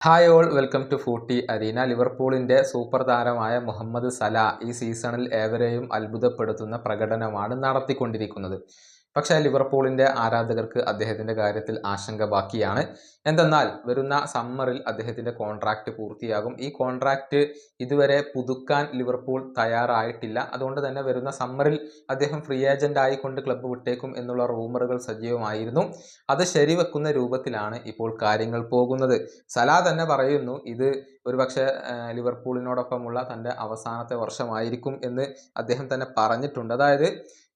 Hi all welcome to footy arena ലിവർപൂളിന്റെ super താരമായ Mohamed സല ഈ സീസണിൽ ഏവരെയും അത്ഭുതപ്പെടുത്തുന്ന പ്രകടനമാണ് നടത്തിക്കൊണ്ടിരിക്കുന്നത്. പക്ഷേ ലിവർപൂളിന്റെ ആരാധകർക്ക് അദ്ദേഹത്തിന്റെ കാര്യത്തിൽ ആശങ്ക ബാക്കിയാണ്. എന്തെന്നാൽ വരുന്ന സമ്മറിൽ അദ്ദേഹത്തിന്റെ കോൺട്രാക്റ്റ് പൂർത്തിയാകും. ഈ കോൺട്രാക്റ്റ് ഇതുവരെ പുതുക്കാൻ ലിവർപൂൾ തയ്യാറായിട്ടില്ല. അതുകൊണ്ട് തന്നെ വരുന്ന സമ്മറിൽ അദ്ദേഹം ഫ്രീ ഏജന്റ് ആയിക്കൊണ്ട് ക്ലബ്ബ് വിട്ടേക്കും എന്നുള്ള റൂമറുകൾ സജീവമായിരുന്നു. അത് ശരിവെക്കുന്ന രൂപത്തിലാണ് ഇപ്പോൾ കാര്യങ്ങൾ പോകുന്നത്. സലാ തന്നെ പറയുന്നു ഇത് ഒരുപക്ഷെ ലിവർപൂളിനോടൊപ്പമുള്ള തന്റെ അവസാനത്തെ വർഷമായിരിക്കും എന്ന് അദ്ദേഹം തന്നെ പറഞ്ഞിട്ടുണ്ട്. അതായത്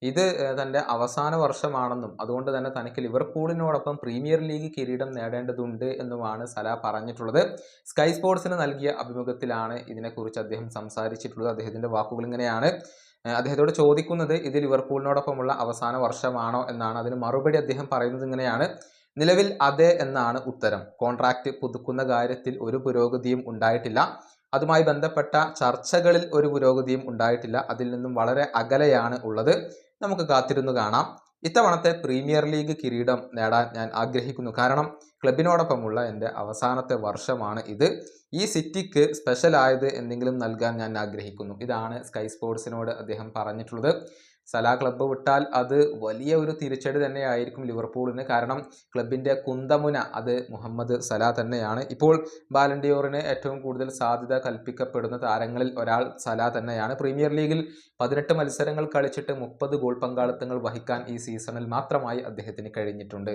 ഇത് തന്റെ അവസാന വർഷമാണെന്നും അതുകൊണ്ട് തന്നെ തനിക്ക് ലിവർപൂളിനോടൊപ്പം പ്രീമിയർ ലീഗ് കിരീടം നേടേണ്ടതുണ്ട് എന്നുമാണ് സല പറഞ്ഞിട്ടുള്ളത്. സ്കൈ സ്പോർട്സിന് നൽകിയ അഭിമുഖത്തിലാണ് ഇതിനെക്കുറിച്ച് അദ്ദേഹം സംസാരിച്ചിട്ടുള്ളത്. അദ്ദേഹത്തിന്റെ വാക്കുകൾ ഇങ്ങനെയാണ്. അദ്ദേഹത്തോട് ചോദിക്കുന്നത് ഇത് ലിവർപൂളിനോടൊപ്പമുള്ള അവസാന വർഷമാണോ എന്നാണ്. അതിന് മറുപടി അദ്ദേഹം പറയുന്നത് ഇങ്ങനെയാണ്. നിലവിൽ അതെ എന്നാണ് ഉത്തരം. കോൺട്രാക്റ്റ് പുതുക്കുന്ന കാര്യത്തിൽ ഒരു പുരോഗതിയും ഉണ്ടായിട്ടില്ല. അതുമായി ബന്ധപ്പെട്ട ചർച്ചകളിൽ ഒരു പുരോഗതിയും ഉണ്ടായിട്ടില്ല. അതിൽ നിന്നും വളരെ അകലെയാണ് ഉള്ളത്. നമുക്ക് കാത്തിരുന്നു കാണാം. ഇത്തവണത്തെ പ്രീമിയർ ലീഗ് കിരീടം നേടാൻ ഞാൻ ആഗ്രഹിക്കുന്നു. കാരണം ക്ലബിനോടൊപ്പമുള്ള എന്റെ അവസാനത്തെ വർഷമാണ് ഇത്. ഈ സിറ്റിക്ക് സ്പെഷ്യൽ ആയത് എന്തെങ്കിലും നൽകാൻ ഞാൻ ആഗ്രഹിക്കുന്നു. ഇതാണ് സ്കൈ സ്പോർട്സിനോട് അദ്ദേഹം പറഞ്ഞിട്ടുള്ളത്. സലാ ക്ലബ്ബ് വിട്ടാൽ അത് വലിയ ഒരു തിരിച്ചടി തന്നെയായിരിക്കും ലിവർപൂളിന്. കാരണം ക്ലബിന്റെ കുന്തമുന അത് മുഹമ്മദ് സലാ തന്നെയാണ്. ഇപ്പോൾ ബാലൻഡിയോറിന് ഏറ്റവും കൂടുതൽ സാധ്യത കൽപ്പിക്കപ്പെടുന്ന താരങ്ങളിൽ ഒരാൾ സലാ തന്നെയാണ്. പ്രീമിയർ ലീഗിൽ പതിനെട്ട് മത്സരങ്ങൾ കളിച്ചിട്ട് മുപ്പത് ഗോൾ പങ്കാളിത്തങ്ങൾ വഹിക്കാൻ ഈ സീസണിൽ മാത്രമായി അദ്ദേഹത്തിന് കഴിഞ്ഞിട്ടുണ്ട്.